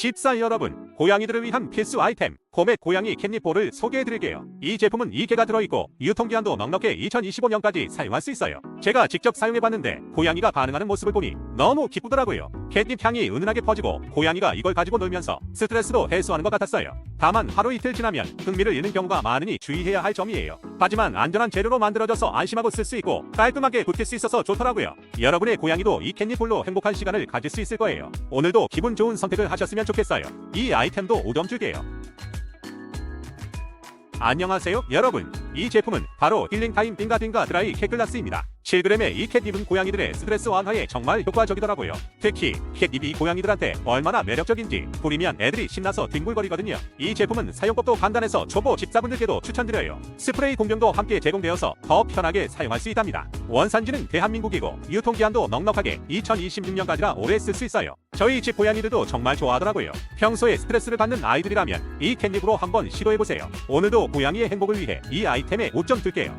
집사 여러분, 고양이들을 위한 필수 아이템, 코멧 고양이 캣닙볼을 소개해드릴게요. 이 제품은 2개가 들어있고 유통기한도 넉넉해 2025년까지 사용할 수 있어요. 제가 직접 사용해봤는데 고양이가 반응하는 모습을 보니 너무 기쁘더라고요. 캣닙 향이 은은하게 퍼지고 고양이가 이걸 가지고 놀면서 스트레스도 해소하는 것 같았어요. 다만 하루 이틀 지나면 흥미를 잃는 경우가 많으니 주의해야 할 점이에요. 하지만 안전한 재료로 만들어져서 안심하고 쓸 수 있고 깔끔하게 굳힐 수 있어서 좋더라고요. 여러분의 고양이도 이 캣닙볼로 행복한 시간을 가질 수 있을 거예요. 오늘도 기분 좋은 선택을 하셨으면 좋겠어요. 이 아이템도 5점 줄게요. 안녕하세요 여러분. 이 제품은 바로 힐링타임 빙가빙가 드라이 캣글라스입니다. 7g의 이 캣닙은 고양이들의 스트레스 완화에 정말 효과적이더라고요. 특히 캣닙이 고양이들한테 얼마나 매력적인지 뿌리면 애들이 신나서 뒹굴거리거든요. 이 제품은 사용법도 간단해서 초보 집사분들께도 추천드려요. 스프레이 공병도 함께 제공되어서 더 편하게 사용할 수 있답니다. 원산지는 대한민국이고 유통기한도 넉넉하게 2026년까지라 오래 쓸 수 있어요 저희 집 고양이들도 정말 좋아하더라고요 평소에 스트레스를 받는 아이들이라면 이 캣닙으로 한번 시도해보세요 오늘도 고양이의 행복을 위해 이 아이템에 5점 줄게요.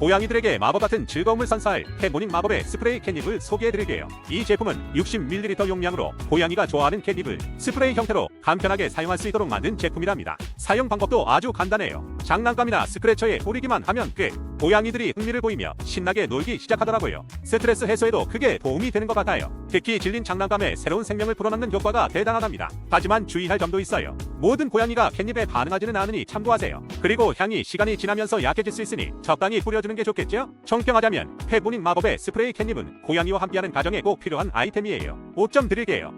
고양이들에게 마법 같은 즐거움을 선사할 캣모닝 마법의 스프레이 캣닙을 소개해드릴게요. 이 제품은 60ml 용량으로 고양이가 좋아하는 캣닙을 스프레이 형태로 간편하게 사용할 수 있도록 만든 제품이랍니다. 사용 방법도 아주 간단해요. 장난감이나 스크래처에 뿌리기만 하면 끝. 고양이들이 흥미를 보이며 신나게 놀기 시작하더라고요. 스트레스 해소에도 크게 도움이 되는 것 같아요. 특히 질린 장난감에 새로운 생명을 불어넣는 효과가 대단하답니다. 하지만 주의할 점도 있어요. 모든 고양이가 캣닙에 반응하지는 않으니 참고하세요. 그리고 향이 시간이 지나면서 약해질 수 있으니 적당히 뿌려주는 게 좋겠죠? 총평하자면 페보닝 마법의 스프레이 캣닙은 고양이와 함께하는 가정에 꼭 필요한 아이템이에요. 5점 드릴게요.